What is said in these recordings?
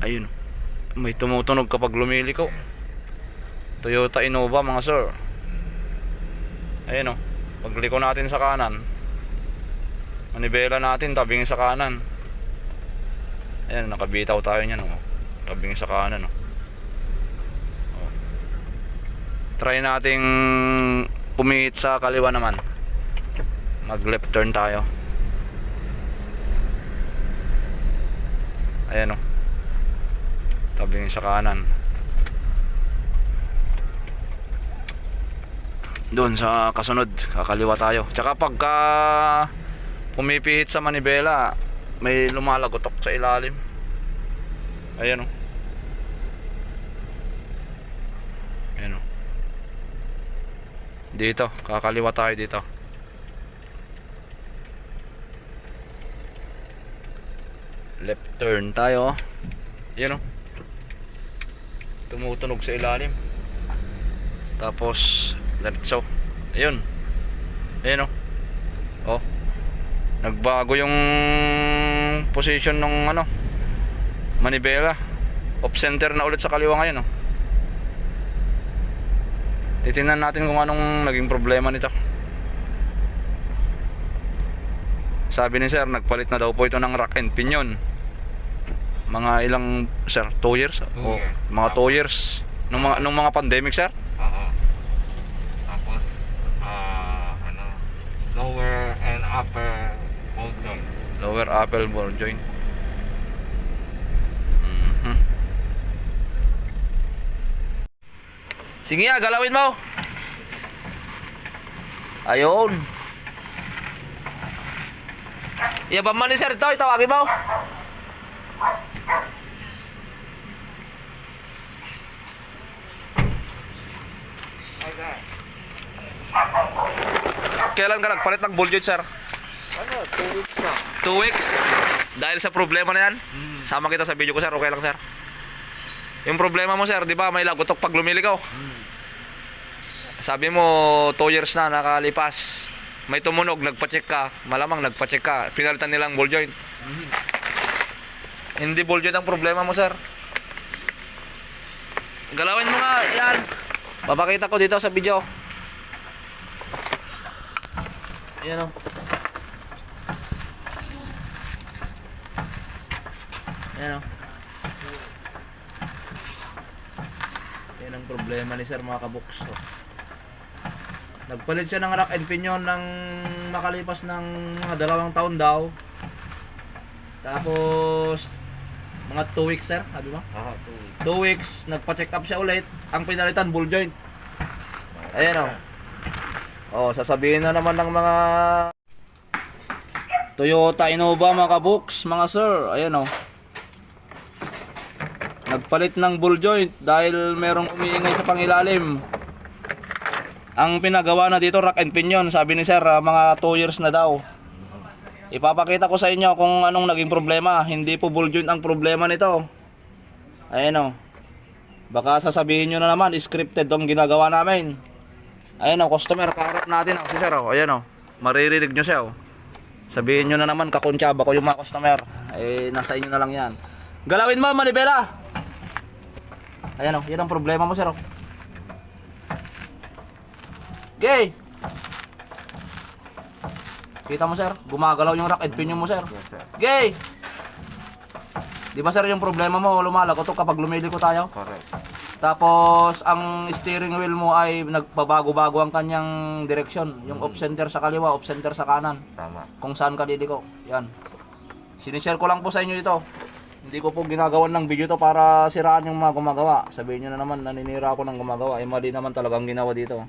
Ayun. May tumutunog kapag lumiliko. Toyota Innova mga sir. Ayun o. Pagliko natin sa kanan. Manibela natin tabing sa kanan. Ayan, nakabitaw tayo niyan o. Tabing sa kanan o. O. Try nating pumihit sa kaliwa naman. Mag left turn tayo. Ayan o. Tabing sa kanan. Doon sa kasunod, kakaliwa tayo. Tsaka pagka pumipihit sa manibela, may lumalagotok sa ilalim. Ayan o. Ayan o. Dito, kakaliwa tayo dito. Left turn tayo. Ayan o. Tumutunog sa ilalim. Tapos, diretso. Ayun. Ayun o. Oh. Nagbago yung position ng ano, manibela. Off center na ulit sa kaliwa ngayon oh. Titingnan natin kung anong naging problema nito. Sabi ni sir, nagpalit na daw po ito ng rack and pinion. Mga ilang, sir, 2 years? Two O, years. mga 2 years. Nung mga, nung mga pandemic, sir? Oo. Tapos, ah, ano, lower and upper bolt joint. Lower apple ball joint. Mhm. Sige nga, galawin mo. Ayun. Iyaban man ni sir ito, itawagin mo. Kailan ka nagpalit ng ball joint, sir? Ano, two weeks na. Two weeks. Dahil sa problema na yan. Hmm. Sama kita sa video ko, sir. Okay lang, sir. Yung problema mo, sir, di ba, may lagotok pag lumiligaw. Sabi mo, 2 years na nakalipas. May tumunog, nagpa-check ka. Malamang nagpa-check ka. Pinalitan nilang ball joint. Hindi ball joint ang problema mo, sir. Galawin mo nga, yan. Papakita ko dito sa video. Yan o. Yan o. Yan ang problema ni sir mga kabuks. Oh. Nagpalit siya ng rack and pinion ng makalipas ng dalawang taon daw. Tapos mga 2 weeks sir, sabi mo? Oo, two weeks. 2 weeks, nagpa-check up siya ulit. Ang pinalitan, ball joint. Ayan o. Oh, sasabihin na naman ng mga Toyota Innova mga kabuks, mga sir. Ayan o. Nagpalit ng ball joint dahil merong umiingay sa pangilalim. Ang pinagawa na dito, rack and pinion. Sabi ni sir, ah, mga 2 years na daw. Ipapakita ko sa inyo kung anong naging problema. Hindi po ball joint ang problema nito. Ayan o. Baka sasabihin nyo na naman, scripted tong ginagawa namin. Ayan o, customer, kaharap natin o. Si sir o, ayan o. Maririnig nyo siya o. Sabihin nyo na naman, kakuntsaba ko yung mga customer. Eh, nasa inyo na lang yan. Galawin mo, manibela! Ayan o, yan ang problema mo sir o. Gay! Kita mo sir, gumagalaw yung rack and pinion mo sir. Yes, sir. Gay! Di ba sir yung problema mo, lumalagotok kapag lumiliko tayo? Correct. Tapos ang steering wheel mo ay nagbabago-bago ang kanyang direksyon. Yung off center sa kaliwa, off center sa kanan. Tama. Kung saan ka liliko. Yan. Sinishare ko lang po sa inyo ito. Hindi ko po ginagawan ng video to para siraan yung mga gumagawa. Sabihin nyo na naman, naninira ako ng gumagawa. Eh mali naman talagang ginawa dito.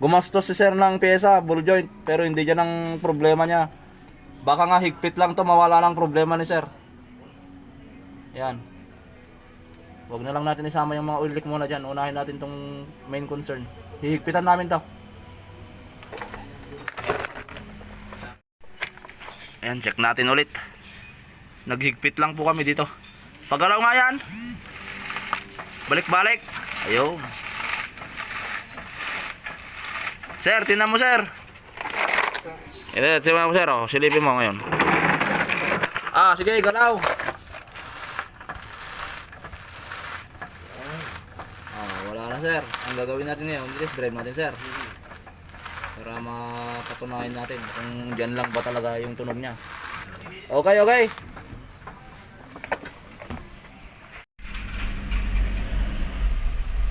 Gumastos si sir ng pyesa, ball joint. Pero hindi dyan ang problema niya. Baka nga higpit lang to, mawala ng problema ni sir. Yan. Huwag na lang natin isama yung mga oil leak muna dyan. Unahin natin tong main concern. Hihigpitan namin to. Ayan, check natin ulit. Naghigpit lang po kami dito. Pagalaw nga yan. Balik-balik. Ayun. Sir, tinan mo sir. Ito, tinan mo sir. Oh. Silipin mo ngayon. Ah, sige, galaw. Ah, wala na sir. Ang gagawin natin ngayon, test drive natin sir. Para mapatunayan natin kung dyan lang ba talaga yung tunog niya. Okay, okay.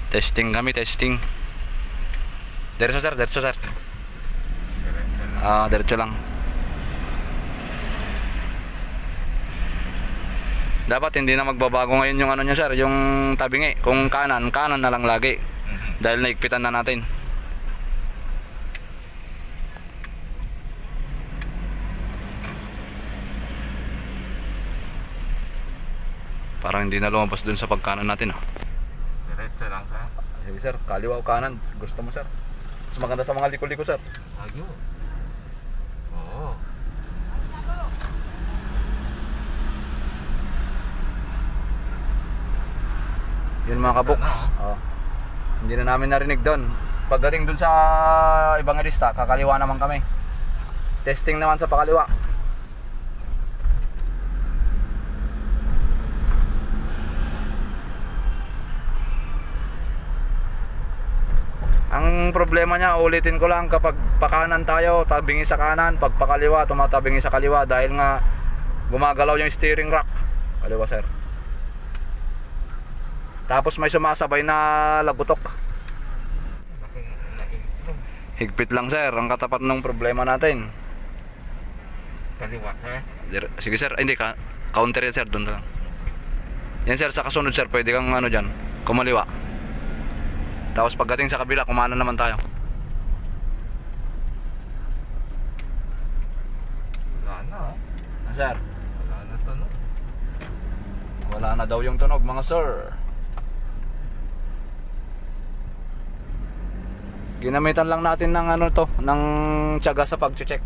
Testing kami, testing. Diretso sir, diretso sir. Ah, diretso lang. Dapat hindi na magbabago ngayon yung ano niya sir, yung tabingi. Kung kanan, kanan na lang lagi. Dahil naigpitan na natin. Parang hindi na lumabas dun sa pagkanan natin ah. Diretso lang sir. Sige sir, kaliwa o kanan. Gusto mo sir. Mas maganda sa mga liko-liko sir. Ayun. Oo. Yun mga kaboks. Oh. Hindi na namin narinig doon. Pagdating doon sa ibang lista, kakaliwa naman kami. Testing naman sa pakaliwa. Ang problema niya, ulitin ko lang kapag pakanan tayo, tabingi sa kanan, pag pakaliwa, tumatabingi sa kaliwa dahil nga gumagalaw yung steering rack. Kaliwa sir. Tapos may sumasabay na lagutok. Higpit lang sir, ang katapat ng problema natin. Kaliwa sir. Dir- Sige sir, Ay, hindi ka. Counter yan sir, doon lang. Yan sir, sa kasunod sir, pwede kang ano dyan, kumaliwa. Tapos pagdating sa kabila, kumana naman tayo. Wala na oh. Ah, sir, Wala na to no. wala na daw yung tunog mga sir. Ginamitan lang natin ng ano to, ng tiyaga sa pag-check.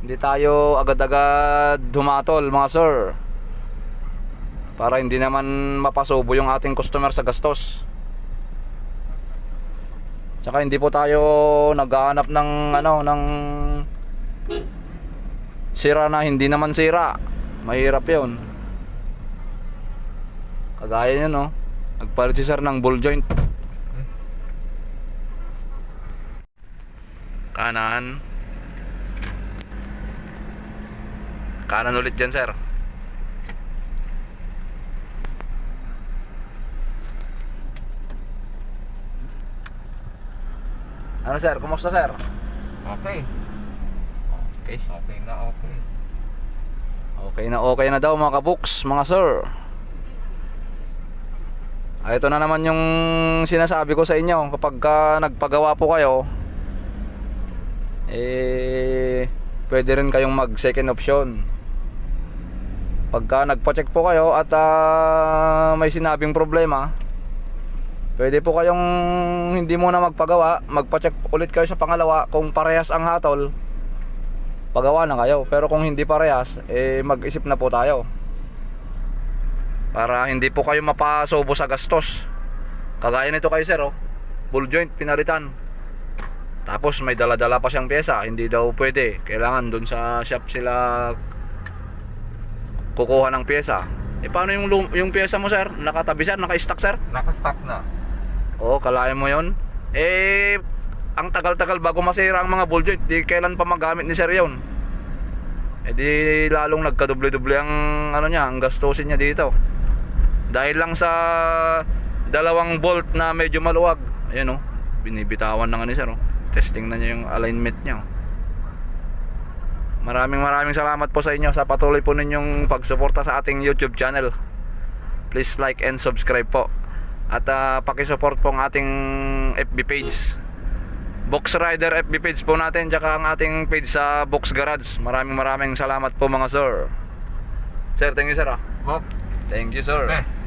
Hindi tayo agad-agad humatol mga sir. Para hindi naman mapasubo yung ating customer sa gastos. Tsaka hindi po tayo naghahanap ng ano ng sira na hindi naman sira. Mahirap 'yon. Kagaya niya no. Sir ng ball joint. Kanan. Kanan ulit dyan sir. Ano sir? Kumusta sir? Okay. Okay. Okay na okay. Okay na okay na daw mga kabuks, mga sir. Ah, ito na naman yung sinasabi ko sa inyo kapag ka nagpagawa po kayo eh pwede rin kayong mag second option. Pagka nagpa-check po kayo at ah, may sinabing problema, pwede po kayong hindi muna magpagawa, magpa-check ulit kayo sa pangalawa kung parehas ang hatol pagawa na kayo. Pero kung hindi parehas, eh mag-isip na po tayo. Para hindi po kayo mapasubo sa gastos. Kagaya nito kayo sir, oh. Bull joint pinaritan. Tapos may dala-dala pa siyang pyesa, hindi daw pwede. Kailangan dun sa shop sila kukuha ng pyesa. Eh paano yung yung pyesa mo sir? Nakatabi sir, naka-stack sir? Naka-stop na. Oo, kalahin mo yon. Eh, ang tagal-tagal bago masira ang mga ball joint, di kailan pa magamit ni Sir yun. Eh di lalong nagkadoble-doble ang ano niya, ang gastusin niya dito. Dahil lang sa dalawang bolt na medyo maluwag. Ayan oh, binibitawan na nga ni Sir oh. Testing na niya yung alignment niya. oh. Maraming maraming salamat po sa inyo sa patuloy po ninyong pagsuporta sa ating YouTube channel. Please like and subscribe po. At uh, pakisupport po ang ating FB page. Box Rider FB page po natin tsaka ang ating page sa Box Garage. Maraming maraming salamat po mga sir. Sir, thank you sir. ah. Thank you sir. best.